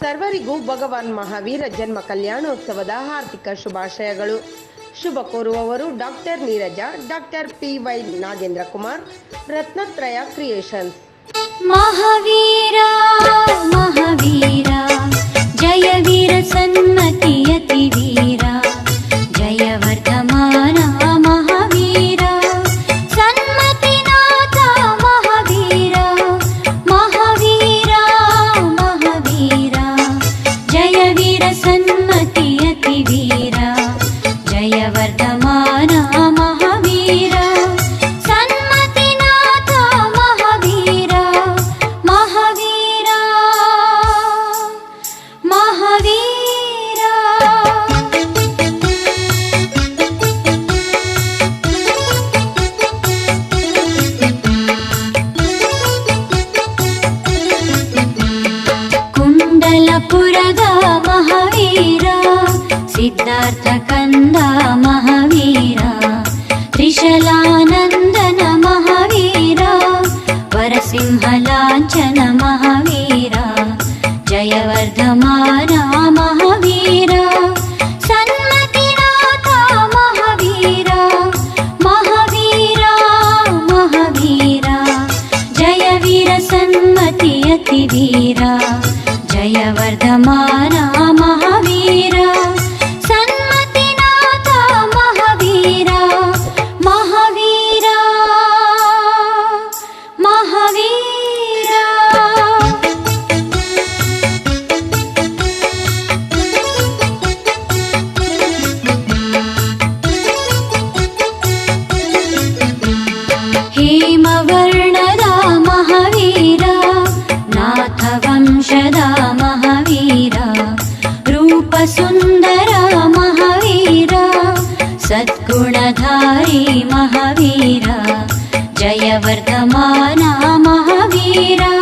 ಸರ್ವರಿಗೂ ಭಗವಾನ್ ಮಹಾವೀರ ಜನ್ಮ ಕಲ್ಯಾಣೋತ್ಸವದ ಹಾರ್ದಿಕ ಶುಭಾಶಯಗಳು. ಶುಭ ಕೋರುವವರು doctor Neeraja, doctor P Y Nagendra Kumar, Ratnatraya creations. Mahavir! Sanmati सिद्धार्थकन्दा Mahavira त्रिशलानन्दन महावीरा वरसिंहलाञ्चन महावीरा जयवर्धमाना महावीरा सन्मतिनाथा महावीरा महावीरा महावीरा जय वीर सन्मति अतिवीरा जयवर्धमाना महावीरा महावीरा रूपसुन्दरा महावीरा सद्गुणधारी महावीरा जयवर्धमाना महावीरा।